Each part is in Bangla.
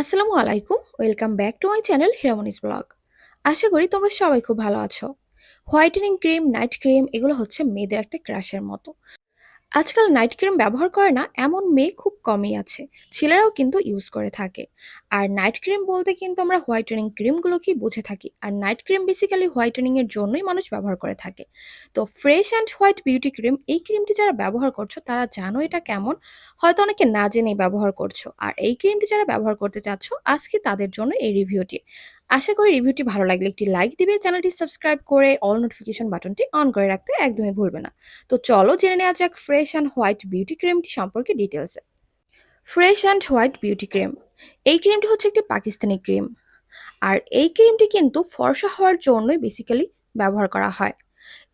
আসসালামু আলাইকুম, welcome back to my channel Hiramoni's vlog. আশা করি তোমরা সবাই খুব ভালো আছো। হোয়াইটেনিং ক্রিম, নাইট ক্রিম, এগুলো হচ্ছে মেয়েদের একটা ক্রাশের মতো। আজকাল নাইট ক্রিম ব্যবহার করে না, এমন মেয়ে খুব কমই আছে। ছেলেরাও কিন্তু ইউজ করে থাকে। আর নাইট ক্রিম বলতে কিন্তু আমরা হোয়াইটেনিং ক্রিমগুলোকেই বুঝে থাকি? আর নাইট ক্রিম বেসিক্যালি হোয়াইটেনিং এর জন্যই মানুষ ব্যবহার করে থাকে। তো fresh and white beauty cream এই ক্রিমটি যারা ব্যবহার করছ, তারা জানো এটা কেমন? হয়তো অনেকে না জেনেই ব্যবহার করছ। আর এই ক্রিমটি যারা ব্যবহার করতে চাচ্ছ, আজকে তাদের জন্য এই রিভিউটি আশা করি রিভিউটি ভালো লাগলে একটি লাইক দিবে, চ্যানেলটি সাবস্ক্রাইব করে অল নোটিফিকেশন বাটনটি অন করে রাখতে একদমই ভুলবে না। তো চলো জেনে নেওয়া যাক ফ্রেশ অ্যান্ড হোয়াইট বিউটি ক্রিমটি সম্পর্কে ডিটেলসে fresh and white beauty cream এই ক্রিমটি হচ্ছে একটি পাকিস্তানি ক্রিম আর এই ক্রিমটি কিন্তু ফর্সা হওয়ার জন্যই বেসিক্যালি ব্যবহার করা হয়।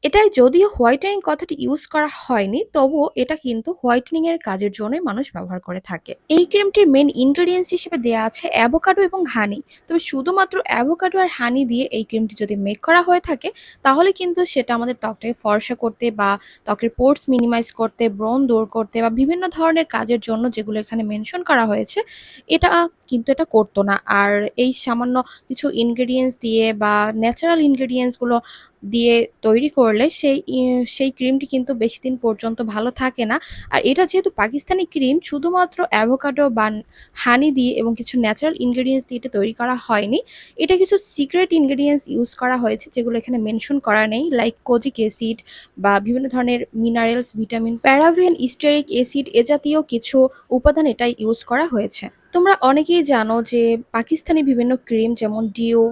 এটায় যদিও হোয়াইটেনিং কথাটি ইউজ করা হয়নি, তবুও এটা কিন্তু হোয়াইটেনিং এর কাজের জন্যই মানুষ ব্যবহার করে থাকে। এই ক্রিমটির মেন ইনগ্রেডিয়েন্টস হিসেবে দেওয়া আছে অ্যাভোকাডো এবং হানি তবে শুধুমাত্র অ্যাভোকাডো আর হানি দিয়ে এই ক্রিমটি যদি মেক করা হয়ে থাকে, তাহলে কিন্তু সেটা আমাদের ত্বকটাকে ফর্সা করতে বা ত্বকের পোর্টস মিনিমাইজ করতে, ব্রণ দূর করতে বা বিভিন্ন ধরনের কাজের জন্য যেগুলো এখানে মেনশন করা হয়েছে, এটা কিন্তু এটা করতো না। আর এই সামান্য কিছু ইনগ্রেডিয়েন্টস দিয়ে বা ন্যাচারাল ইনগ্রেডিয়েন্টসগুলো দিয়ে তৈরি করলে সেই সেই ক্রিমটি কিন্তু বেশি দিন পর্যন্ত ভালো থাকে না। আর এটা যেহেতু পাকিস্তানি ক্রিম শুধুমাত্র অ্যাভোকাডো বা হানি দিয়ে এবং কিছু ন্যাচারাল ইনগ্রেডিয়েন্টস দিয়ে এটা তৈরি করা হয়নি। এটা কিছু সিক্রেট ইনগ্রেডিয়েন্টস ইউজ করা হয়েছে যেগুলো এখানে মেনশন করা নেই। লাইক কোজিক অ্যাসিড বা বিভিন্ন ধরনের minerals, vitamin, paraben, stearic acid এ জাতীয় কিছু উপাদান এটায় ইউজ করা হয়েছে। তোমরা অনেকেই জানো যে পাকিস্তানি বিভিন্ন ক্রিম যেমন ডিও,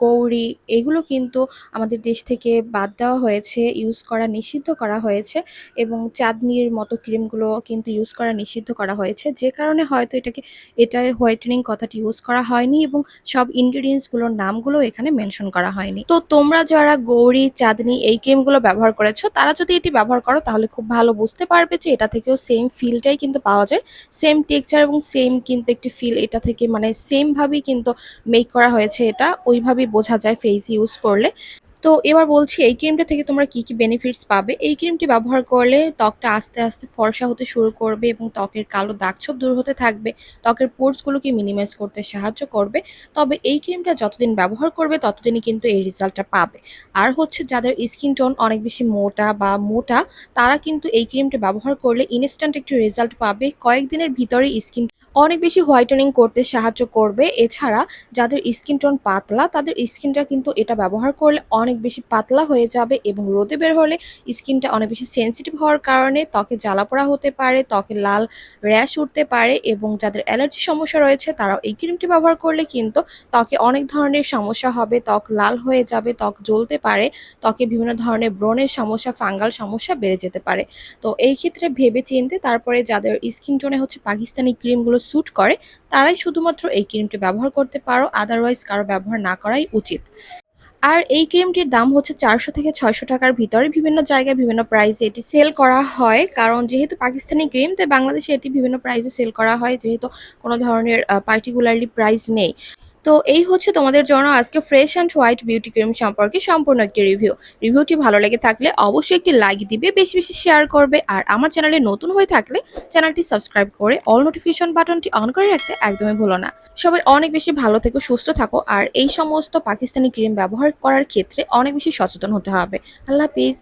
গৌরী এগুলো কিন্তু আমাদের দেশ থেকে বাদ দেওয়া হয়েছে, ইউজ করা নিষিদ্ধ করা হয়েছে এবং চাঁদনির মতো ক্রিমগুলো কিন্তু ইউজ করা নিষিদ্ধ করা হয়েছে। যে কারণে হয়তো এটাকে এটায় হোয়াইটেনিং কথাটি ইউজ করা হয়নি এবং সব ইনগ্রিডিয়েন্টসগুলোর নামগুলো এখানে মেনশন করা হয়নি। তো তোমরা যারা গৌরী, চাঁদনি এই ক্রিমগুলো ব্যবহার করেছ তারা যদি এটি ব্যবহার করো তাহলে খুব ভালো বুঝতে পারবে যে এটা থেকেও সেম ফিলটাই কিন্তু পাওয়া যায়। সেম টেক্সচার এবং সেম কিন্তু একটি ফিল এটা থেকে মানে সেম ভাবেই কিন্তু মেক করা হয়েছে এটা। ওইভাবেই বোঝা যায় ফেস ইউজ করলে। তো এবার বলছি এই ক্রিমটা থেকে তোমরা কি, কি বেনিফিটস পাবে? এই ক্রিমটি ব্যবহার করলে ত্বকটা আস্তে, আস্তে ফর্সা হতে শুরু করবে এবং ত্বকের কালো দাগ-ছোপ দূর হতে থাকবে। ত্বকের পোরস গুলোকে মিনিমাইজ করতে সাহায্য করবে। তবে এই ক্রিমটা যতদিন ব্যবহার করবে ততদিনই কিন্তু এই রেজাল্টটা পাবে। আর হচ্ছে যাদের স্কিন টোন অনেক বেশি মোটা বা মোটা তারা কিন্তু এই ক্রিমটা ব্যবহার করলে ইনস্ট্যান্ট একটি রেজাল্ট পাবে। কয়েকদিনের ভিতরেই স্কিন অনেক বেশি হোয়াইটেনিং করতে সাহায্য করবে। এছাড়া যাদের স্কিন টোন পাতলা তাদের স্কিনটা কিন্তু এটা ব্যবহার করলে অনেক বেশি পাতলা হয়ে যাবে এবং রোদে বের হলে স্কিনটা অনেক বেশি সেনসিটিভ হওয়ার কারণে ত্বকে জ্বালাপোড়া হতে পারে, ত্বকে লাল র‍্যাশ উঠতে পারে এবং যাদের অ্যালার্জি সমস্যা রয়েছে তারাও এই ক্রিমটি ব্যবহার করলে কিন্তু ত্বকে অনেক ধরনের সমস্যা হবে, ত্বক লাল হয়ে যাবে, ত্বক জ্বলতে পারে, ত্বকে বিভিন্ন ধরনের ব্রণের সমস্যা, ফাঙ্গাল সমস্যা বেড়ে যেতে পারে। তো এই ক্ষেত্রে ভেবে চিন্তে তারপরে যাদের স্কিন টোনে হচ্ছে পাকিস্তানি ক্রিমগুলো স্যুট করে তারাই শুধুমাত্র এই ক্রিমটি ব্যবহার করতে পারো। আদারওয়াইজ কারও ব্যবহার না করাই উচিত। আর এই ক্রিমটির দাম হচ্ছে ৪০০ থেকে ৬০০ টাকার ভিতরে। বিভিন্ন জায়গায় বিভিন্ন প্রাইসে এটি সেল করা হয়। কারণ যেহেতু পাকিস্তানি ক্রিম, তাই বাংলাদেশে এটি বিভিন্ন প্রাইসে সেল করা হয় যেহেতু কোনো ধরনের পার্টিকুলারলি প্রাইস নেই। তো এই হচ্ছে তোমাদের জন্য আজকে fresh and white beauty cream সম্পর্কে সম্পূর্ণ একটি রিভিউ। রিভিউটি ভালো লেগে থাকলে অবশ্যই একটি লাইক দিবে, বেশি, বেশি শেয়ার করবে। আর আমার চ্যানেলে নতুন হয়ে থাকলে চ্যানেলটি সাবস্ক্রাইব করে অল নোটিফিকেশন বাটনটি অন করে রাখতে একদমই ভুলো না। সবাই অনেক বেশি ভালো থেকো, সুস্থ থাকো। আর এই সমস্ত পাকিস্তানি ক্রিম ব্যবহার করার ক্ষেত্রে অনেক বেশি সচেতন হতে হবে। আল্লাহ হাফিজ।